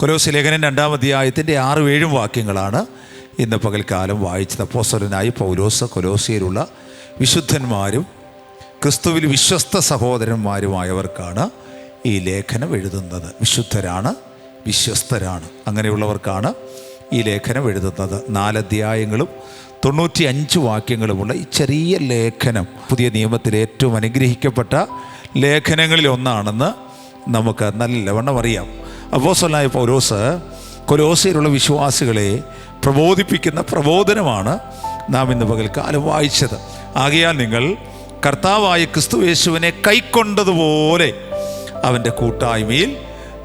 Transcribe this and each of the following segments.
കൊലോസ് ലേഖനം രണ്ടാം അധ്യായത്തിന്റെ ആറും ഏഴും വാക്യങ്ങളാണ് ഇന്ന് പകൽക്കാലം വായിച്ചത്. അപ്പോസ്വരനായി പൗലോസ് കൊലോസിയയിലുള്ള വിശുദ്ധന്മാരും ക്രിസ്തുവിൽ വിശ്വസ്ത സഹോദരന്മാരുമായവർക്കാണ് ഈ ലേഖനം എഴുതുന്നത്. വിശുദ്ധരാണ് വിശ്വസ്തരാണ് അങ്ങനെയുള്ളവർക്കാണ് ഈ ലേഖനം എഴുതുന്നത്. നാലധ്യായങ്ങളും തൊണ്ണൂറ്റി അഞ്ച് വാക്യങ്ങളുമുള്ള ഈ ചെറിയ ലേഖനം പുതിയ നിയമത്തിലെ ഏറ്റവും അനുഗ്രഹിക്കപ്പെട്ട ലേഖനങ്ങളിൽ ഒന്നാണെന്ന് നമുക്ക് നല്ലവണ്ണം അറിയാം. അപ്പോസ്തലനായ പൗരോസ് കൊലോസയിലുള്ള വിശ്വാസികളെ പ്രബോധിപ്പിക്കുന്ന പ്രബോധനമാണ് നാം ഇന്ന് പകൽക്കാലം വായിച്ചത്. ആകയാൽ നിങ്ങൾ കർത്താവായ ക്രിസ്തു യേശുവിനെ കൈക്കൊണ്ടതുപോലെ അവന്റെ കൂട്ടായ്മയിൽ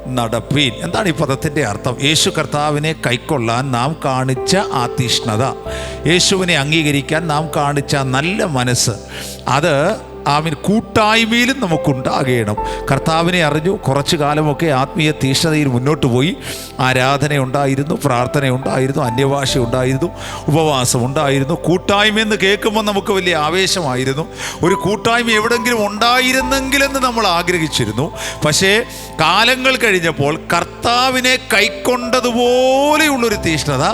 നടപ്പീൻ. എന്താണ് ഈ പദത്തിന്റെ അർത്ഥം? യേശു കർത്താവിനെ കൈക്കൊള്ളാൻ നാം കാണിച്ച ആ തീഷ്ണത യേശുവിനെ അംഗീകരിക്കാൻ നാം കാണിച്ച നല്ല മനസ്സ്. അത് ആമിൻ കൂട്ടായ്മയിലും നമുക്കുണ്ടാകണം. കർത്താവിനെ അറിഞ്ഞു കുറച്ചു കാലമൊക്കെ ആത്മീയ തീഷ്ണതയിൽ മുന്നോട്ട് പോയി. ആരാധന ഉണ്ടായിരുന്നു പ്രാർത്ഥന ഉണ്ടായിരുന്നു അന്യഭാഷ ഉണ്ടായിരുന്നു ഉപവാസം ഉണ്ടായിരുന്നു. കൂട്ടായ്മ എന്ന് കേൾക്കുമ്പോൾ നമുക്ക് വലിയ ആവേശമായിരുന്നു. ഒരു കൂട്ടായ്മ എവിടെങ്കിലും ഉണ്ടായിരുന്നെങ്കിലെന്ന് നമ്മൾ ആഗ്രഹിച്ചിരുന്നു. പക്ഷേ കാലങ്ങൾ കഴിഞ്ഞപ്പോൾ കർത്താവിനെ കൈക്കൊണ്ടതുപോലെയുള്ളൊരു തീഷ്ണത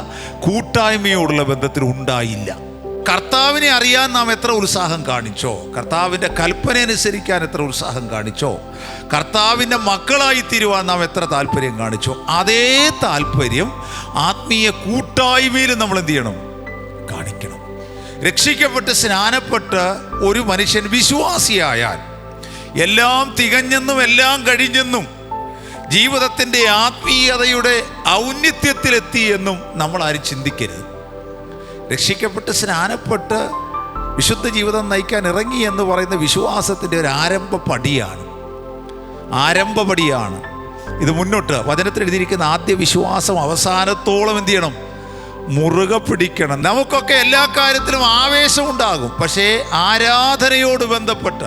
കൂട്ടായ്മയോടുള്ള ബന്ധത്തിൽ ഉണ്ടായില്ല. കർത്താവിനെ അറിയാൻ നാം എത്ര ഉത്സാഹം കാണിച്ചോ? കർത്താവിന്റെ കൽപ്പന അനുസരിക്കാൻ എത്ര ഉത്സാഹം കാണിച്ചോ? കർത്താവിന്റെ മക്കളായി തീരുവാൻ നാം എത്ര താല്പര്യം കാണിച്ചോ? അതേ താല്പര്യം ആത്മീയ കൂട്ടായ്മയിൽ നമ്മൾ എന്ത് ചെയ്യണം? കാണിക്കണം. രക്ഷിക്കപ്പെട്ട് സ്നാനപ്പെട്ട് ഒരു മനുഷ്യൻ വിശ്വാസിയായാൽ എല്ലാം തികഞ്ഞെന്നും എല്ലാം കഴിഞ്ഞെന്നും ജീവിതത്തിന്റെ ആത്മീയതയുടെ ഔന്നിത്യത്തിലെത്തി എന്നും നമ്മൾ ആരും ചിന്തിക്കരുത്. രക്ഷിക്കപ്പെട്ട് സ്നാനപ്പെട്ട് വിശുദ്ധ ജീവിതം നയിക്കാൻ ഇറങ്ങി എന്ന് പറയുന്ന വിശ്വാസത്തിന്റെ ഒരു ആരംഭ പടിയാണ് ആരംഭ പടിയാണ് ഇത് മുന്നോട്ട് വചനത്തിൽ എഴുതിയിരിക്കുന്ന ആദ്യ വിശ്വാസം അവസാനത്തോളം എന്ത് ചെയ്യണം? മുറുകെ പിടിക്കണം. നമുക്കൊക്കെ എല്ലാ കാര്യത്തിലും ആവേശമുണ്ടാകും. പക്ഷേ ആരാധനയോട് ബന്ധപ്പെട്ട്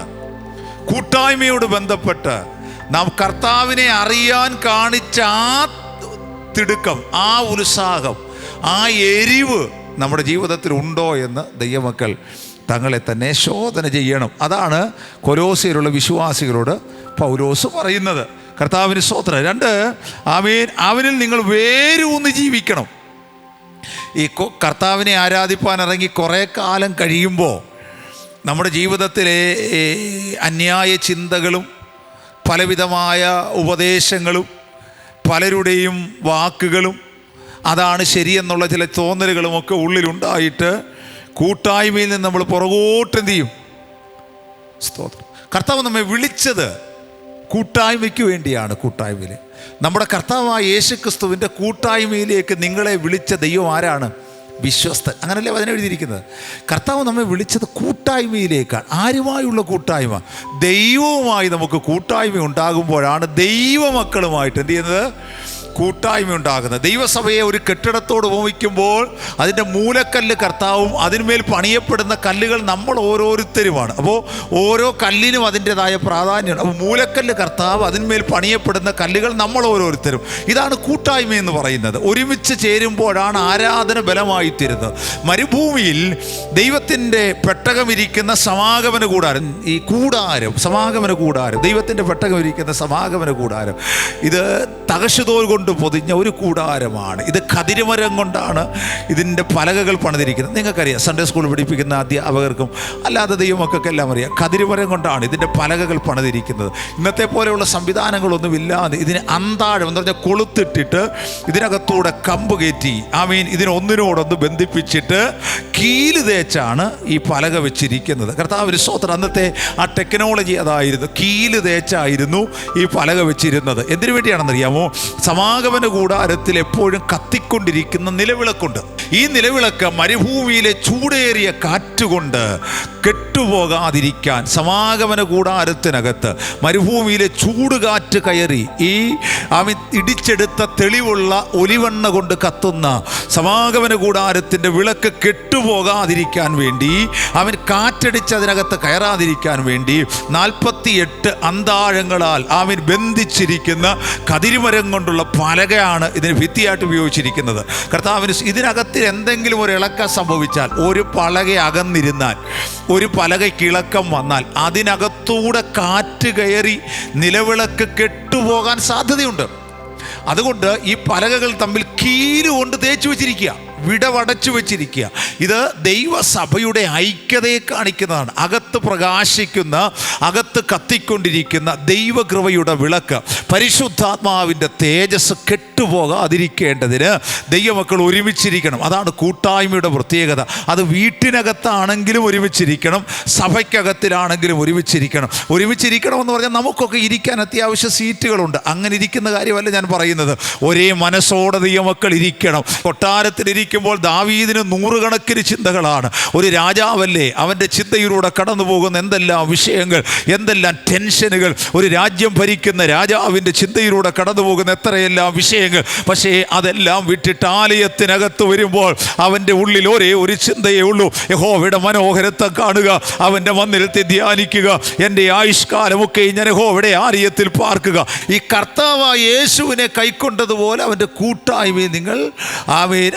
കൂട്ടായ്മയോട് ബന്ധപ്പെട്ട് നാം കർത്താവിനെ അറിയാൻ കാണിച്ച ആ തിടുക്കം ആ ഉത്സാഹം ആ എരിവ് നമ്മുടെ ജീവിതത്തിൽ ഉണ്ടോ എന്ന് ദൈവമക്കൾ തങ്ങളെ തന്നെ ശോധന ചെയ്യണം. അതാണ് കൊരോസിയിലുള്ള വിശ്വാസികളോട് പൗലോസ് പറയുന്നത്. കർത്താവിന് സ്തോത്രം. രണ്ട് അവൻ അവനിൽ നിങ്ങൾ വേരൂന്ന് ജീവിക്കണം. ഈ കർത്താവിനെ ആരാധിപ്പാൻ ഇറങ്ങി കുറേ കാലം കഴിയുമ്പോൾ നമ്മുടെ ജീവിതത്തിലെ അന്യായ ചിന്തകളും പലവിധമായ ഉപദേശങ്ങളും പലരുടെയും വാക്കുകളും അതാണ് ശരിയെന്നുള്ള ചില തോന്നലുകളുമൊക്കെ ഉള്ളിലുണ്ടായിട്ട് കൂട്ടായ്മയിൽ നിന്ന് നമ്മൾ പുറകോട്ടെന്ത് ചെയ്യും? സ്തോത്രം. കർത്താവ് നമ്മെ വിളിച്ചത് കൂട്ടായ്മയ്ക്ക് വേണ്ടിയാണ് കൂട്ടായ്മയിൽ. നമ്മുടെ കർത്താവായ യേശു ക്രിസ്തുവിന്റെ കൂട്ടായ്മയിലേക്ക് നിങ്ങളെ വിളിച്ച ദൈവം ആരാണ്? വിശ്വസ്തൻ. അങ്ങനല്ലേ അതിനെ എഴുതിയിരിക്കുന്നത്? കർത്താവ് നമ്മെ വിളിച്ചത് കൂട്ടായ്മയിലേക്കാണ്. ആരുമായുള്ള കൂട്ടായ്മ? ദൈവവുമായി നമുക്ക് കൂട്ടായ്മ ഉണ്ടാകുമ്പോഴാണ് ദൈവമക്കളുമായിട്ട് എന്ത് ചെയ്യുന്നത്? കൂട്ടായ്മ ഉണ്ടാകുന്നത് ദൈവസഭയെ ഒരു കെട്ടിടത്തോട് ഉപമിക്കുമ്പോൾ അതിന്റെ മൂലക്കല്ല് കർത്താവും അതിന്മേൽ പണിയപ്പെടുന്ന കല്ലുകൾ നമ്മൾ ഓരോരുത്തരുമാണ്. അപ്പോൾ ഓരോ കല്ലിനും അതിന്റെതായ പ്രാധാന്യമുണ്ട് അപ്പോൾ മൂലക്കല്ല് കർത്താവ് അതിന്മേൽ പണിയപ്പെടുന്ന കല്ലുകൾ നമ്മൾ ഓരോരുത്തരും. ഇതാണ് കൂട്ടായ്മ എന്ന് പറയുന്നത്. ഒരുമിച്ച് ചേരുമ്പോഴാണ് ആരാധന ബലമായി തീരുന്നത് മരുഭൂമിയിൽ ദൈവത്തിന്റെ പെട്ടകമിരിക്കുന്ന സമാഗമന കൂടാരം ഈ കൂടാരം സമാഗമന കൂടാരം ദൈവത്തിന്റെ പെട്ടകമിരിക്കുന്ന സമാഗമന കൂടാരം ഇത് തകശുതോൽ കൊണ്ട് പൊതിഞ്ഞ ഒരു കൂടാരമാണ്. ഇത് കതിരുമരം കൊണ്ടാണ് ഇതിന്റെ പലകകൾ പണിതിരിക്കുന്നത്. നിങ്ങൾക്കറിയാം സൺഡേ സ്കൂൾ പഠിപ്പിക്കുന്ന അധ്യാപകർക്കും അല്ലാതെ ദൈവമൊക്കെ എല്ലാം അറിയാം. കതിരുമരം കൊണ്ടാണ് ഇതിന്റെ പലകകൾ പണിതിരിക്കുന്നത്. ഇന്നത്തെ പോലെയുള്ള സംവിധാനങ്ങളൊന്നും ഇല്ലാതെ ഇതിന് അന്താഴം എന്ന് പറഞ്ഞാൽ കൊളുത്തിട്ടിട്ട് ഇതിനകത്തൂടെ കമ്പ് കയറ്റി ഐ മീൻ ഇതിനൊന്നിനോടൊന്ന് ബന്ധിപ്പിച്ചിട്ട് കീൽ തേച്ചാണ് ഈ പലക വെച്ചിരിക്കുന്നത്. കർത്താവ് സ്തോത്രം. അന്നത്തെ ആ ടെക്നോളജി അതായിരുന്നു. കീൽ തേച്ചായിരുന്നു ഈ പലക വെച്ചിരുന്നത്. എന്തിനു വേണ്ടിയാണെന്നറിയാമോ? സമാഗമന കൂടാരത്തിൽ എപ്പോഴും കത്തിക്കൊണ്ടിരിക്കുന്ന നിലവിളക്കുണ്ട്. ഈ നിലവിളക്ക് മരുഭൂമിയിലെ ചൂടേറിയ കാറ്റുകൊണ്ട് കെട്ടുപോകാതിരിക്കാൻ സമാഗമന കൂടാരത്തിനകത്ത് മരുഭൂമിയിലെ ചൂടുകാറ്റ് കയറി ഈ അവി ഇടിച്ചെടുത്ത തെളിവുള്ള ഒലിവെണ്ണ കൊണ്ട് കത്തുന്ന സമാഗമന കൂടാരത്തിന്റെ വിളക്ക് കെട്ടുപോകാതിരിക്കാൻ വേണ്ടി അവൻ കാറ്റടിച്ച് അതിനകത്ത് കയറാതിരിക്കാൻ വേണ്ടി നാൽപ്പത്തി എട്ട് അന്താഴങ്ങളാൽ അവൻ ബന്ധിച്ചിരിക്കുന്ന കതിരിമരം കൊണ്ടുള്ള പലകയാണ് ഇതിന് ഭിത്തിയായിട്ട് ഉപയോഗിച്ചിരിക്കുന്നത്. കർത്താവിന് ഇതിനകത്ത് എന്തെങ്കിലും ഒരു ഇളക്കം സംഭവിച്ചാൽ ഒരു പലക അകന്നിരുന്നാൽ ഒരു പലകയ്ക്ക് ഇളക്കം വന്നാൽ അതിനകത്തൂടെ കാറ്റ് കയറി നിലവിളക്ക് കെട്ടുപോകാൻ സാധ്യതയുണ്ട്. അതുകൊണ്ട് ഈ പലകകൾ തമ്മിൽ കീലുകൊണ്ട് തേച്ചു വെച്ചിരിക്കുക. വിടവടച്ചു വെച്ചിരിക്കുക. ഇത് ദൈവസഭയുടെ ഐക്യതയെ കാണിക്കുന്നതാണ്. അകത്ത് പ്രകാശിക്കുന്ന അകത്ത് കത്തിക്കൊണ്ടിരിക്കുന്ന ദൈവകൃപയുടെ വിളക്ക്. പരിശുദ്ധാത്മാവിന്റെ തേജസ് കെട്ടുപോകാതിരിക്കേണ്ടതിന് ദൈവമക്കൾ ഒരുമിച്ചിരിക്കണം. അതാണ് കൂട്ടായ്മയുടെ പ്രത്യേകത. അത് വീട്ടിനകത്താണെങ്കിലും ഒരുമിച്ചിരിക്കണം. സഭയ്ക്കകത്തിലാണെങ്കിലും ഒരുമിച്ചിരിക്കണം. ഒരുമിച്ചിരിക്കണമെന്ന് പറഞ്ഞാൽ നമുക്കൊക്കെ ഇരിക്കാൻ അത്യാവശ്യം സീറ്റുകളുണ്ട്. അങ്ങനെ ഇരിക്കുന്ന കാര്യമല്ല ഞാൻ പറയുന്നത്. ഒരേ മനസ്സോടെ ദൈവമക്കൾ ഇരിക്കണം. കൊട്ടാരത്തിൽ ഇരിക്കുമ്പോൾ ദാവീദിന് നൂറുകണക്കിന് ചിന്തകളാണ്. ഒരു രാജാവല്ലേ? അവന്റെ ചിന്തയിലൂടെ കടന്നു പോകുന്ന എന്തെല്ലാം വിഷയങ്ങൾ എന്തെല്ലാം ടെൻഷനുകൾ ഒരു രാജ്യം ഭരിക്കുന്ന രാജാവിന്റെ ചിന്തയിലൂടെ കടന്നു പോകുന്ന എത്രയെല്ലാം വിഷയങ്ങൾ. പക്ഷേ അതെല്ലാം വിട്ടിട്ട് ആലയത്തിനകത്ത് വരുമ്പോൾ അവന്റെ ഉള്ളിൽ ഒരേ ഒരു ചിന്തയേ ഉള്ളൂ. യഹോവയുടെ മനോഹരത്തെ കാണുക അവന്റെ മന്ദിരത്തെ ധ്യാനിക്കുക എന്റെ ആയുഷ്കാലമൊക്കെ ഞാൻ യഹോവയുടെ ആലയത്തിൽ പാർക്കുക. ഈ കർത്താവായ യേശുവിനെ കൈക്കൊണ്ടതുപോലെ അവന്റെ കൂട്ടായ്മയെ നിങ്ങൾ ആമേൻ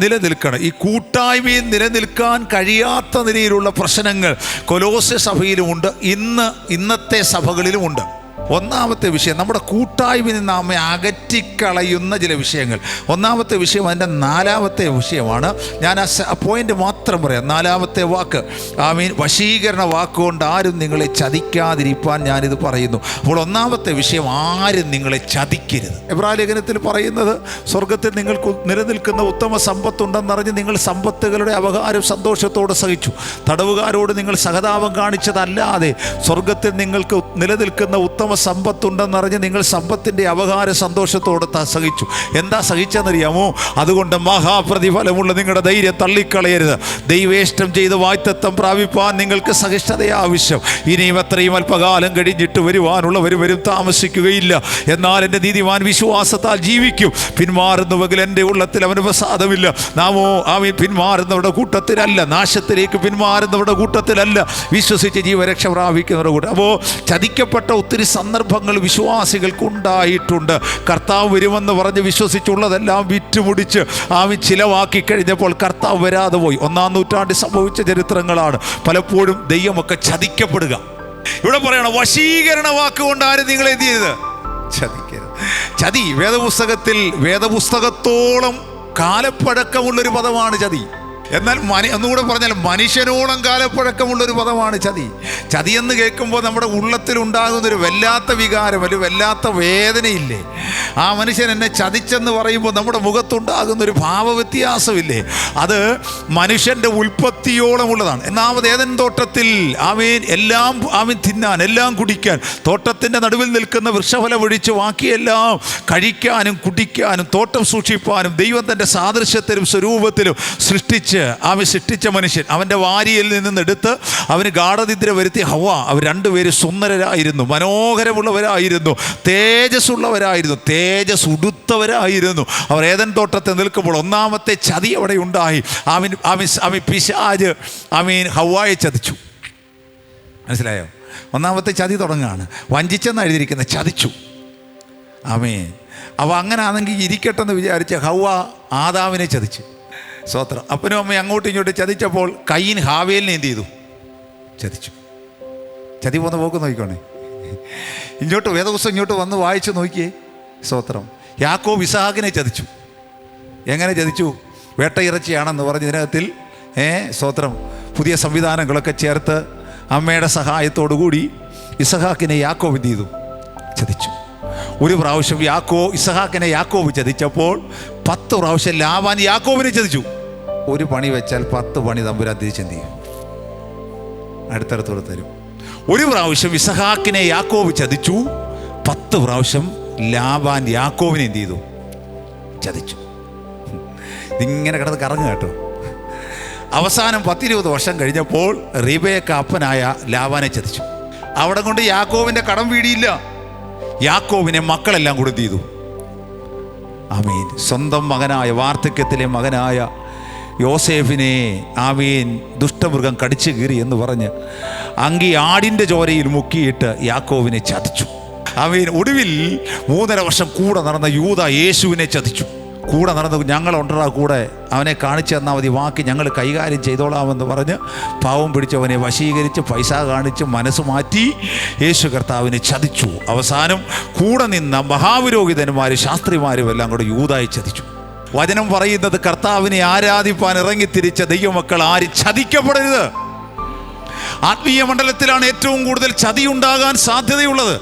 നിലനിൽക്കണം. ഈ കൂട്ടായ്മയിൽ നിലനിൽക്കാൻ കഴിയാത്ത നിലയിലുള്ള പ്രശ്നങ്ങൾ കൊലോസ്യ സഭയിലുമുണ്ട്. ഇന്ന് ഇന്നത്തെ സഭകളിലുമുണ്ട്. ഒന്നാമത്തെ വിഷയം നമ്മുടെ കൂട്ടായ്മയിൽ നിന്ന് നമ്മെ അകറ്റിക്കളയുന്ന ചില വിഷയങ്ങൾ. ഒന്നാമത്തെ വിഷയം അതിന്റെ നാലാമത്തെ വിഷയമാണ്. ഞാൻ ആ പോയിന്റ് മാത്രം പറയാം. നാലാമത്തെ വാക്ക്. ആ മീൻ വശീകരണ വാക്കുകൊണ്ട് ആരും നിങ്ങളെ ചതിക്കാതിരിക്കാൻ ഞാനിത് പറയുന്നു. അപ്പോൾ ഒന്നാമത്തെ വിഷയം ആരും നിങ്ങളെ ചതിക്കരുത്. എബ്രാലേഖനത്തിൽ പറയുന്നത് സ്വർഗത്തിൽ നിങ്ങൾക്ക് നിലനിൽക്കുന്ന ഉത്തമ സമ്പത്തുണ്ടെന്നറിഞ്ഞ് നിങ്ങൾ സമ്പത്തുകളുടെ അപകാരം സന്തോഷത്തോടെ സഹിച്ചു. തടവുകാരോട് നിങ്ങൾ സഹതാപം കാണിച്ചതല്ലാതെ സ്വർഗത്തിൽ നിങ്ങൾക്ക് നിലനിൽക്കുന്ന ഉത്തമ സമ്പത്തുണ്ടെന്നറിഞ്ഞ് നിങ്ങൾ സമ്പത്തിന്റെ അവകാര സന്തോഷത്തോടെ സഹിച്ചു. എന്താ സഹിച്ചെന്നറിയാമോ? അതുകൊണ്ട് മഹാപ്രതിഫലമുള്ള നിങ്ങളുടെ ധൈര്യം തള്ളിക്കളയരുത്. ദൈവേഷ്ടം ചെയ്ത് വായ്ത്തത്വം പ്രാപിപ്പാൻ നിങ്ങൾക്ക് സഹിഷ്ണുത ആവശ്യം. ഇനിയും എത്രയും അല്പകാലം കഴിഞ്ഞിട്ട് വരുവാനുള്ളവർ വരും താമസിക്കുകയില്ല. എന്നാൽ എന്റെ നീതിമാൻ വിശ്വാസത്താൽ ജീവിക്കും. പിന്മാറുന്നുവെങ്കിൽ എന്റെ ഉള്ളത്തിൽ അവന് പ്രസാദമില്ല. നാമോ അവൻ പിന്മാറുന്നവരുടെ കൂട്ടത്തിലല്ല. നാശത്തിലേക്ക് പിന്മാറുന്നവരുടെ കൂട്ടത്തിലല്ല. വിശ്വസിച്ച് ജീവരക്ഷ പ്രാപിക്കുന്നവരുടെ കൂട്ടം. അപ്പോൾ ചതിക്കപ്പെട്ട ഒത്തിരി സന്ദർഭങ്ങൾ വിശ്വാസികൾക്ക് ഉണ്ടായിട്ടുണ്ട് കർത്താവ് വരുമെന്ന് പറഞ്ഞ് വിശ്വസിച്ചുള്ളതെല്ലാം വിറ്റുമുടിച്ച് ആമി ചിലവാക്കി കഴിഞ്ഞപ്പോൾ കർത്താവ് വരാതെ പോയി. ഒന്നാം നൂറ്റാണ്ടിൽ സംഭവിച്ച ചരിത്രങ്ങളാണ്. പലപ്പോഴും ദൈവമൊക്കെ ചതിക്കപ്പെടുക. ഇവിടെ പറയണം വശീകരണ വാക്കുകൊണ്ട് ആരും നിങ്ങൾ എന്ത് ചെയ്തത്? ചതിക്കരുത്. ചതി വേദപുസ്തകത്തിൽ വേദപുസ്തകത്തോളം കാലപ്പഴക്കമുള്ളൊരു പദമാണ് ചതി. എന്നാൽ മനു ഒന്നുകൂടെ പറഞ്ഞാൽ മനുഷ്യനോളം കാലപ്പഴക്കമുള്ളൊരു പദമാണ് ചതി. ചതി എന്ന് കേൾക്കുമ്പോൾ നമ്മുടെ ഉള്ളത്തിൽ ഉള്ളത്തിലുണ്ടാകുന്നൊരു വല്ലാത്ത വികാരം ഒരു വല്ലാത്ത വേദനയില്ലേ? ആ മനുഷ്യൻ എന്നെ ചതിച്ചെന്ന് പറയുമ്പോൾ നമ്മുടെ മുഖത്തുണ്ടാകുന്നൊരു ഭാവവ്യത്യാസമില്ലേ? അത് മനുഷ്യന്റെ ഉൽപ്പത്തിയോളമുള്ളതാണ്. ഒന്നാമത് ഏതൻ തോട്ടത്തിൽ ആമീൻ എല്ലാം ആമീൻ തിന്നാൻ എല്ലാം കുടിക്കാൻ തോട്ടത്തിന്റെ നടുവിൽ നിൽക്കുന്ന വൃക്ഷഫലം ഒഴിച്ച് ബാക്കിയെല്ലാം കഴിക്കാനും കുടിക്കാനും തോട്ടം സൂക്ഷിപ്പാനും ദൈവം തന്റെ സാദൃശ്യത്തിലും സ്വരൂപത്തിലും സൃഷ്ടിച്ച് അവൻ സൃഷ്ടിച്ച മനുഷ്യൻ. അവന്റെ വാരിയിൽ നിന്നെടുത്ത് അവന് ഗാഠനിദ്ര വരുത്തി ഹവ അവർ രണ്ടുപേര് സുന്ദരരായിരുന്നു മനോഹരമുള്ളവരായിരുന്നു തേജസ്സുള്ളവരായിരുന്നു തേജസ് ഉടുത്തവരായിരുന്നു അവർ ഏതൻ തോട്ടത്തെ നിൽക്കുമ്പോൾ ഒന്നാമത്തെ ചതി അവിടെ ഉണ്ടായി. അവൻ അവൻ അവൻ പിശാജ് അമീൻ ഹവായെ ചതിച്ചു. മനസ്സിലായോ? ഒന്നാമത്തെ ചതി തുടങ്ങുകയാണ് വഞ്ചിച്ചെന്ന് എഴുതിയിരിക്കുന്ന ചതിച്ചു. അമീൻ അപ്പോൾ അങ്ങനെ ആണെങ്കിൽ ഇരിക്കട്ടെന്ന് വിചാരിച്ച് ഹൗവ ആദാവിനെ ചതിച്ചു. സ്വത്രം. അപ്പനും അമ്മയും അങ്ങോട്ടും ഇങ്ങോട്ടും ചതിച്ചപ്പോൾ കയ്യിൻ ഹാവേലിനെ എന്ത് ചെയ്തു? ചതിച്ചു. ചതി പോന്ന് പോക്ക് നോക്കിക്കോണേ. ഇങ്ങോട്ട് വേദപുസ്തകം ഇങ്ങോട്ട് വന്ന് വായിച്ച് നോക്കിയേ. സ്വോത്രം. യാക്കോ വിസാഖിനെ ചതിച്ചു. എങ്ങനെ ചതിച്ചു? വേട്ടയിറച്ചിയാണെന്ന് പറഞ്ഞ ഇതിനകത്തിൽ ഏ സ്വോത്രം. പുതിയ സംവിധാനങ്ങളൊക്കെ ചേർത്ത് അമ്മയുടെ സഹായത്തോടു കൂടി ഇസഹാക്കിനെ യാക്കോ എന്ത് ചെയ്തു? ചതിച്ചു. ഒരു പ്രാവശ്യം യാക്കോ ഇസഹാക്കിനെ യാക്കോവ് ചതിച്ചപ്പോൾ പത്ത് പ്രാവശ്യം ലാവാൻ യാക്കോവിനെ ചതിച്ചു. ഒരു പണി വെച്ചാൽ പത്ത് പണി തമ്പുരാൻ തിരിച്ചെന്ത് ചെയ്യും? അടുത്തടുത്തോടെ തരും. ഒരു പ്രാവശ്യം ഇസഹാക്കിനെ യാക്കോവ് ചതിച്ചു. പത്ത് പ്രാവശ്യം ലാബാൻ യാക്കോവിനെ എന്ത് ചെയ്തു? ചതിച്ചു. ഇങ്ങനെ കിടന്ന് കറങ്ങുക കേട്ടോ. അവസാനം പത്തിരുപത് വർഷം കഴിഞ്ഞപ്പോൾ റിബേക്ക അപ്പനായ ലാബാനെ ചതിച്ചു. അവിടെ കൊണ്ട് യാക്കോവിന്റെ കടം വീടിയില്ല. യാക്കോവിനെ മക്കളെല്ലാം കൂടെ എന്ത് ചെയ്തു? ആമീൻ. സ്വന്തം മകനായ വാർദ്ധക്യത്തിലെ മകനായ യോസേഫിനെ ആമീൻ ദുഷ്ടമൃഗം കടിച്ചു കീറി എന്ന് പറഞ്ഞ് അങ്കി ആടിന്റെ ചോരയിൽ മുക്കിയിട്ട് യാക്കോവിനെ ചതിച്ചു. ആമീൻ ഒടുവിൽ മൂന്നര വർഷം കൂടെ നടന്ന യൂത യേശുവിനെ ചതിച്ചു. കൂടെ നടന്ന് ഞങ്ങളുണ്ടടാ കൂടെ അവനെ കാണിച്ചു തന്നാൽ മതി ബാക്കി ഞങ്ങൾ കൈകാര്യം ചെയ്തോളാമെന്ന് പറഞ്ഞ് പാവം പിടിച്ചവനെ വശീകരിച്ച് പൈസ കാണിച്ച് മനസ്സ് മാറ്റി യേശു കർത്താവിനെ ചതിച്ചു. അവസാനം കൂടെ നിന്ന മഹാപുരോഹിതന്മാർ ശാസ്ത്രിമാരും എല്ലാം കൂടെ യൂതായി ചതിച്ചു. വചനം പറയുന്നത് കർത്താവിനെ ആരാധിപ്പാൻ ഇറങ്ങിത്തിരിച്ച ദൈവമക്കൾ ആര് ചതിക്കപ്പെടരുത്. ആത്മീയ മണ്ഡലത്തിലാണ് ഏറ്റവും കൂടുതൽ ചതി ഉണ്ടാകാൻ സാധ്യതയുള്ളത്.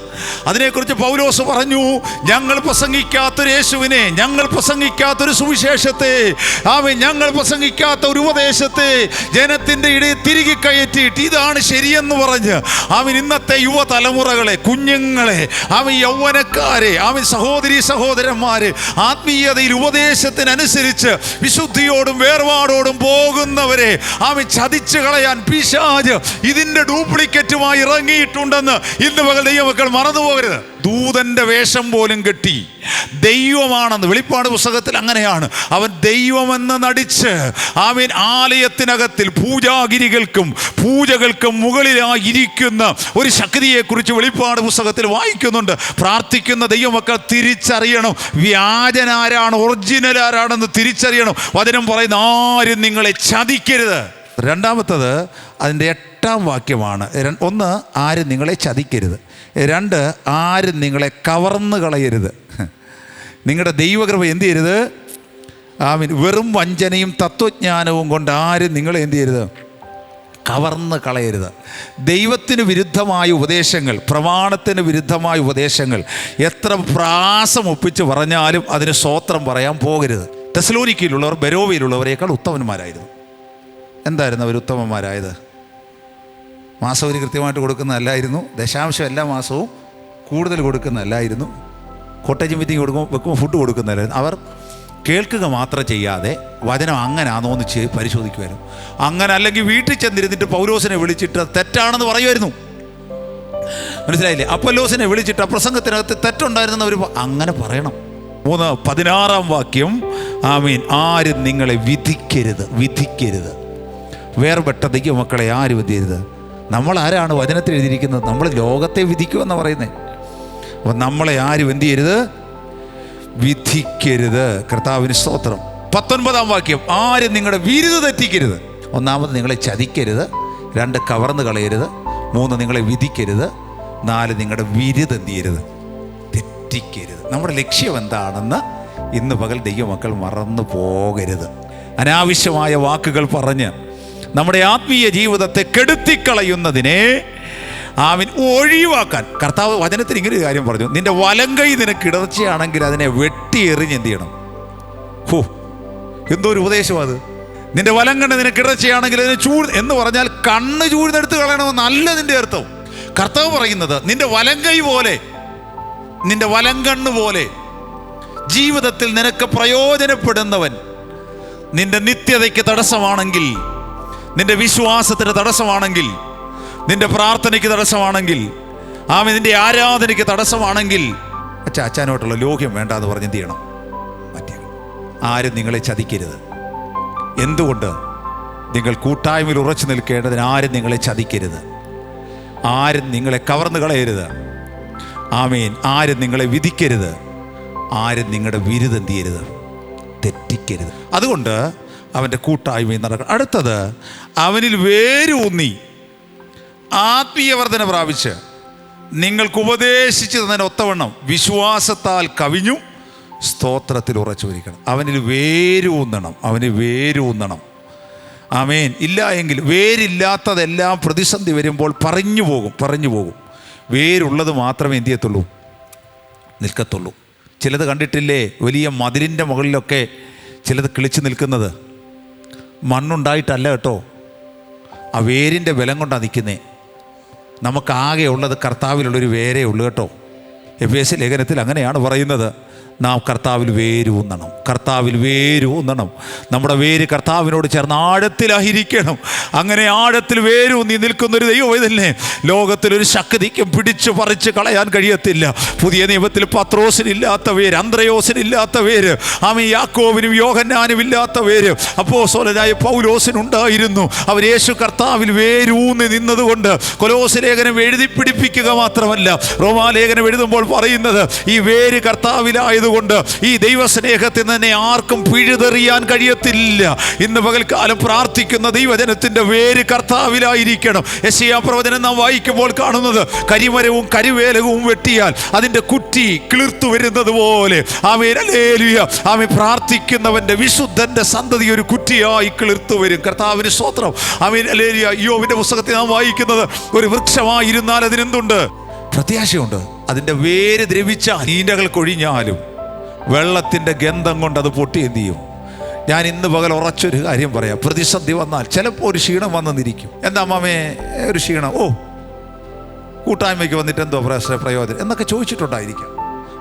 അതിനെക്കുറിച്ച് പൗലോസ് പറഞ്ഞു ഞങ്ങൾ പ്രസംഗിക്കാത്തൊരു യേശുവിനെ ഞങ്ങൾ പ്രസംഗിക്കാത്തൊരു സുവിശേഷത്തെ ആമേ ഞങ്ങൾ പ്രസംഗിക്കാത്ത ഒരു ഉപദേശത്തെ ജനത്തിന്റെ ഇടയിൽ തിരികെ കയറ്റിയിട്ട് ഇതാണ് ശരിയെന്ന് പറഞ്ഞ് അവൻ ഇന്നത്തെ യുവതലമുറകളെ കുഞ്ഞുങ്ങളെ അവൻ യൗവനക്കാരെ അവൻ സഹോദരി സഹോദരന്മാര് ആത്മീയതയിൽ ഉപദേശത്തിനനുസരിച്ച് വിശുദ്ധിയോടും വേർപാടോടും പോകുന്നവരെ അവൻ ചതിച്ചു കളയാൻ പിശാജ് ഇതിന്റെ ഡ്യൂപ്ലിക്കറ്റുമായി ഇറങ്ങിയിട്ടുണ്ടെന്ന് ഇന്ന് പകൽ ദൈവമക്കൾ മറന്നുപോകരുത് ദൂതന്റെ വേഷം പോലും കെട്ടി. ദൈവമാണെന്ന് വെളിപ്പാട് പുസ്തകത്തിൽ അങ്ങനെയാണ്. അവൻ ദൈവമെന്ന് നടിച്ച് അവൻ ആലയത്തിനകത്തിൽ പൂജാഗിരികൾക്കും പൂജകൾക്കും മുകളിലായി ഇരിക്കുന്ന ഒരു ശക്തിയെക്കുറിച്ച് വെളിപ്പാട് പുസ്തകത്തിൽ വായിക്കുന്നുണ്ട്. പ്രാർത്ഥിക്കുന്ന ദൈവമക്കൾ തിരിച്ചറിയണം. വ്യാജനാരാണ് ഒറിജിനൽ ആരാണെന്ന് തിരിച്ചറിയണം. വചനം പറയുന്ന ആരും നിങ്ങളെ ചതിക്കരുത്. രണ്ടാമത്തത് അതിന്റെ എട്ടാം വാക്യമാണ്. ഒന്ന് ആരും നിങ്ങളെ ചതിക്കരുത്. രണ്ട് ആരും നിങ്ങളെ കവർന്നു കളയരുത്. നിങ്ങളുടെ ദൈവകൃപ എന്ത് ചെയ്യരുത്? ആമീൻ. വെറും വഞ്ചനയും തത്വജ്ഞാനവും കൊണ്ട് ആരും നിങ്ങളെ എന്ത് ചെയ്യരുത്? കവർന്ന് കളയരുത്. ദൈവത്തിന് വിരുദ്ധമായ ഉപദേശങ്ങൾ പ്രമാണത്തിന് വിരുദ്ധമായ ഉപദേശങ്ങൾ എത്ര പ്രാസം ഒപ്പിച്ച് പറഞ്ഞാലും അതിന് സ്വോത്രം പറയാൻ പോകരുത്. തെസ്ലോനിക്കയിലുള്ളവർ ബരോവയിലുള്ളവരേക്കാൾ ഉത്തമന്മാരായിരുന്നു. എന്തായിരുന്നു അവർ ഉത്തമന്മാരായത്? മാസവരി കൃത്യമായിട്ട് കൊടുക്കുന്നതല്ലായിരുന്നു. ദശാംശം എല്ലാ മാസവും കൂടുതൽ കൊടുക്കുന്നതല്ലായിരുന്നു. കോട്ടേജ് മീറ്റിംഗ് കൊടുക്കും വെക്കുമ്പോൾ ഫുഡ് കൊടുക്കുന്നതല്ലായിരുന്നു. അവർ കേൾക്കുക മാത്രം ചെയ്യാതെ വചനം അങ്ങനാണോ എന്ന് ചെയ്ത് പരിശോധിക്കുമായിരുന്നു അങ്ങനെ അല്ലെങ്കിൽ വീട്ടിൽ ചെന്നിരുന്നിട്ട് പൗലോസിനെ വിളിച്ചിട്ട് തെറ്റാണെന്ന് പറയുമായിരുന്നു. മനസ്സിലായില്ലേ? അപ്പല്ലോസിനെ വിളിച്ചിട്ട് പ്രസംഗത്തിനകത്ത് തെറ്റുണ്ടായിരുന്നെന്ന് അവർ അങ്ങനെ പറയണം. മൂന്ന് പതിനാറാം വാക്യം. ആമീൻ. ആരും നിങ്ങളെ വിധിക്കരുത്. വിധിക്കരുത്. വേർപെട്ട ദൈവമക്കളെ ആരും ചെയ്യരുത് നമ്മൾ ആരാണ് വചനത്തിൽ എഴുതിയിരിക്കുന്നത്? നമ്മൾ ലോകത്തെ വിധിക്കുമെന്ന് പറയുന്നത് അപ്പം നമ്മളെ ആരും എന്ത് ചെയ്യരുത് വിധിക്കരുത്. കർത്താവിന് സ്തോത്രം. പത്തൊൻപതാം വാക്യം. ആരും നിങ്ങളുടെ വിരുത് തെറ്റിക്കരുത്? ഒന്നാമത് നിങ്ങളെ ചതിക്കരുത്. രണ്ട് കവർന്ന് കളയരുത്. മൂന്ന് നിങ്ങളെ വിധിക്കരുത്. നാല് നിങ്ങളുടെ വിരുത് എന്ത് ചെയ്യരുത് തെറ്റിക്കരുത്. നമ്മുടെ ലക്ഷ്യം എന്താണെന്ന് ഇന്ന് പകൽ ദൈവമക്കൾ മറന്നു പോകരുത്. അനാവശ്യമായ വാക്കുകൾ പറഞ്ഞ് നമ്മുടെ ആത്മീയ ജീവിതത്തെ കെടുത്തിക്കളയുന്നതിനെ ആവിൻ ഒഴിവാക്കാൻ. കർത്താവ് വചനത്തിൽ ഇങ്ങനെ ഒരു കാര്യം പറഞ്ഞു. നിന്റെ വലം കൈ നിനക്ക് ഇടർച്ചയാണെങ്കിൽ അതിനെ വെട്ടി എറിഞ്ഞ് എന്ത് ചെയ്യണം? ഹോ എന്തോ ഒരു ഉപദേശം അത്. നിന്റെ വലം കണ്ട് നിനക്ക് ഇടർച്ചയാണെങ്കിൽ അതിനെ ചൂ എന്ന് പറഞ്ഞാൽ കണ്ണ് ചൂഴ്ന്നെടുത്ത് കളയണമെന്നല്ല നിന്റെ അർത്ഥം. കർത്താവ് പറയുന്നത് നിന്റെ വലം കൈ പോലെ നിന്റെ വലം കണ്ണ് പോലെ ജീവിതത്തിൽ നിനക്ക് പ്രയോജനപ്പെടുന്നവൻ നിന്റെ നിത്യതയ്ക്ക് തടസ്സമാണെങ്കിൽ നിന്റെ വിശ്വാസത്തിന് തടസ്സമാണെങ്കിൽ നിന്റെ പ്രാർത്ഥനയ്ക്ക് തടസ്സമാണെങ്കിൽ ആമ നിന്റെ ആരാധനയ്ക്ക് തടസ്സമാണെങ്കിൽ അച്ഛ അച്ഛനോട്ടുള്ള ലോഹ്യം വേണ്ട എന്ന് പറഞ്ഞ് എന്ത് ചെയ്യണം? മറ്റേ ആരും നിങ്ങളെ ചതിക്കരുത്. എന്തുകൊണ്ട് നിങ്ങൾ കൂട്ടായ്മയിൽ ഉറച്ചു നിൽക്കേണ്ടതിന് ആരും നിങ്ങളെ ചതിക്കരുത്? ആരും നിങ്ങളെ കവർന്നു കളയരുത്. ആമീൻ. ആരും നിങ്ങളെ വിധിക്കരുത്. ആരും നിങ്ങളുടെ വിരുദ് എന്ത് ചെയ്യരുത്? തെറ്റിക്കരുത്. അതുകൊണ്ട് അവന്റെ കൂട്ടായ്മയും നടക്കണം. അടുത്തത് അവനിൽ വേരൂന്നി ആത്മീയവർദ്ധന പ്രാപിച്ച് നിങ്ങൾക്ക് ഉപദേശിച്ചു തന്നതിന് ഒത്തവണ്ണം വിശ്വാസത്താൽ കവിഞ്ഞു സ്തോത്രത്തിൽ ഉറച്ചു വരിക്കണം അവനിൽ വേരൂന്നണം അവന് വേരൂന്നണം ആമേൻ. ഇല്ല എങ്കിൽ വേരില്ലാത്തതെല്ലാം പ്രതിസന്ധി വരുമ്പോൾ പറഞ്ഞു പോകും പറഞ്ഞു പോകും. വേരുള്ളത് മാത്രമേ എന്ത് ചെയ്യത്തുള്ളൂ? നിൽക്കത്തുള്ളൂ. ചിലത് കണ്ടിട്ടില്ലേ? വലിയ മതിലിന്റെ മുകളിലൊക്കെ ചിലത് കിളിച്ച് നിൽക്കുന്നത്? മണ്ണുണ്ടായിട്ടല്ല കേട്ടോ. ആ വേരിന്റെ ബലം കൊണ്ടാണ് നിൽക്കുന്നത് നമുക്കാകെ ഉള്ളത് കർത്താവിലുള്ളൊരു വേരേ ഉള്ളൂ കേട്ടോ. എഫ് എസ് ലേഖനത്തിൽ അങ്ങനെയാണ് പറയുന്നത്. നാം കർത്താവിൽ വേരൂന്നണം. കർത്താവിൽ വേരൂന്നണം. നമ്മുടെ വേര് കർത്താവിനോട് ചേർന്ന് ആഴത്തിൽ അഹിരിക്കണം. അങ്ങനെ ആഴത്തിൽ വേരൂന്നി നിൽക്കുന്നൊരു ദൈവം ഇതല്ലേ ലോകത്തിലൊരു ശക്തിക്കും പിടിച്ചു പറിച്ച് കളയാൻ കഴിയത്തില്ല. പുതിയ നിയമത്തിൽ പത്രോസിനില്ലാത്ത പേര് അന്ത്രയോസിനില്ലാത്ത പേര് ആമി യാക്കോവിനും യോഹന്നാനും ഇല്ലാത്ത പേര് അപ്പോ സോലനായ പൗലോസിനുണ്ടായിരുന്നു. അവർ യേശു കർത്താവിൽ വേരൂന്നി നിന്നതുകൊണ്ട് കൊലോസ് ലേഖനം എഴുതി പിടിപ്പിക്കുക മാത്രമല്ല റോമാലേഖനം എഴുതുമ്പോൾ പറയുന്നത് ഈ വേര് കർത്താവിലായത് ആയതുകൊണ്ട് ഈ ദൈവസ്നേഹത്തിൽ തന്നെ ആർക്കും പിഴുതെറിയാൻ കഴിയത്തില്ല. ഇന്ന് പകൽക്കാലം പ്രാർത്ഥിക്കുന്ന ദൈവജനത്തിന്റെ വേര് കർത്താവിലായിരിക്കണം. യശയാ പ്രവചനം നാം വായിക്കുമ്പോൾ കാണുന്നത് കരിമരവും കരുവേലകവും വെട്ടിയാൽ അതിന്റെ കുറ്റി കിളിർത്തു വരുന്നത് പോലെ. ആമേൻ. അല്ലേലുയ ആമേ പ്രാർത്ഥിക്കുന്നവന്റെ വിശുദ്ധന്റെ സന്തതി ഒരു കുറ്റിയായി കിളിർത്തു വരും. കർത്താവിന് ആമേൻ. അലേലിയ യോവിന്റെ പുസ്തകത്തിൽ നാം വായിക്കുന്നത് ഒരു വൃക്ഷമായിരുന്നാൽ അതിനെന്തുണ്ട്? പ്രത്യാശയുണ്ട്. അതിന്റെ വേര് ദ്രവിച്ച നീണ്ടകൾ കൊഴിഞ്ഞാലും. വെള്ളത്തിന്റെ ഗന്ധം കൊണ്ട് അത് പൊട്ടി ചെയ്യും? ഞാൻ ഇന്ന് പകൽ ഉറച്ചൊരു കാര്യം പറയാം. പ്രതിസന്ധി വന്നാൽ ചിലപ്പോൾ ഒരു ക്ഷീണം വന്നെന്നിരിക്കും എന്താ മാമേ ഒരു ക്ഷീണം. ഓ കൂട്ടായ്മയ്ക്ക് വന്നിട്ട് എന്തോ പ്രശ്ന പ്രയോജനം എന്നൊക്കെ ചോദിച്ചിട്ടുണ്ടായിരിക്കാം.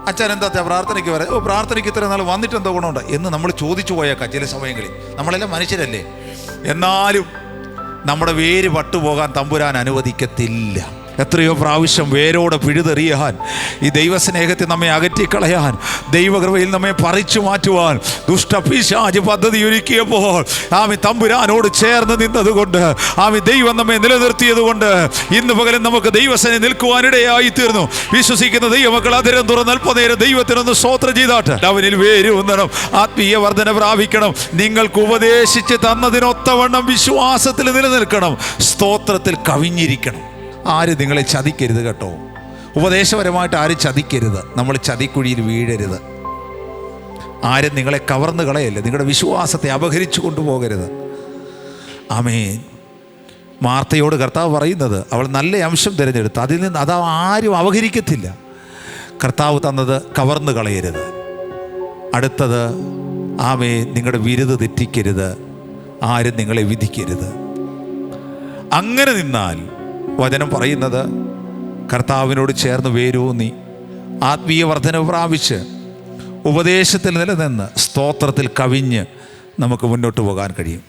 അച്ഛൻ എന്താ പ്രാർത്ഥനയ്ക്ക് വരാം? ഓ പ്രാർത്ഥനയ്ക്ക് ഇത്ര നാൾ വന്നിട്ട് എന്തോ ഗുണമുണ്ട്? എന്ന് നമ്മൾ ചോദിച്ചു പോയേക്കാം ചില സമയങ്ങളിൽ. നമ്മളെല്ലാം മനുഷ്യരല്ലേ? എന്നാലും നമ്മുടെ വേര് പട്ടുപോകാൻ തമ്പുരാൻ അനുവദിക്കത്തില്ല. എത്രയോ പ്രാവശ്യം വേരോടെ പിഴുതെറിയാൻ ഈ ദൈവസ്നേഹത്തെ നമ്മെ അകറ്റിക്കളയാൻ ദൈവകൃപയിൽ നമ്മെ പറിച്ചു മാറ്റുവാൻ ദുഷ്ടപിശാജ് പദ്ധതി ഒരുക്കിയപ്പോൾ ആമി തമ്പുരാനോട് ചേർന്ന് നിന്നതുകൊണ്ട് ആമി ദൈവം നമ്മെ നിലനിർത്തിയതുകൊണ്ട് ഇന്ന് പകലും നമുക്ക് ദൈവസനെ നിൽക്കുവാനിടയായി തീർന്നു വിശ്വസിക്കുന്ന ദൈവമക്കൾ അതിരം തുറന്ന് അല്പനേരം ദൈവത്തിനൊന്ന് സ്വോത്ര ചെയ്താട്ട്. അവനിൽ വേരൂന്നണം ആത്മീയ വർധന പ്രാപിക്കണം നിങ്ങൾക്ക് ഉപദേശിച്ച് തന്നതിനൊത്തവണ്ണം വിശ്വാസത്തിൽ നിലനിൽക്കണം സ്തോത്രത്തിൽ കവിഞ്ഞിരിക്കണം. ആരും നിങ്ങളെ ചതിക്കരുത് കേട്ടോ? ഉപദേശപരമായിട്ട് ആരും ചതിക്കരുത്? നമ്മൾ ചതിക്കുഴിയിൽ വീഴരുത്. ആരും നിങ്ങളെ കവർന്നു കളയല്ല? നിങ്ങളുടെ വിശ്വാസത്തെ അപഹരിച്ചു കൊണ്ടുപോകരുത്. ആമേൻ. മാർത്തയോട് കർത്താവ് പറയുന്നത് അവൾ നല്ല അംശം തിരഞ്ഞെടുത്ത്. അതിൽ നിന്ന് അത് ആരും അപഹരിക്കത്തില്ല. കർത്താവ് തന്നത് കവർന്നു കളയരുത്. അടുത്തത് ആമേ നിങ്ങളുടെ വിരുത് തെറ്റിക്കരുത്. ആരും നിങ്ങളെ വിധിക്കരുത്. അങ്ങനെ നിന്നാൽ വചനം പറയുന്നത് കർത്താവിനോട് ചേർന്ന് വേരൂന്നി ആത്മീയ വർധന പ്രാപിച്ച് ഉപദേശത്തിൽ നിലനിന്ന് സ്തോത്രത്തിൽ കവിഞ്ഞ് നമുക്ക് മുന്നോട്ട് പോകാൻ കഴിയും.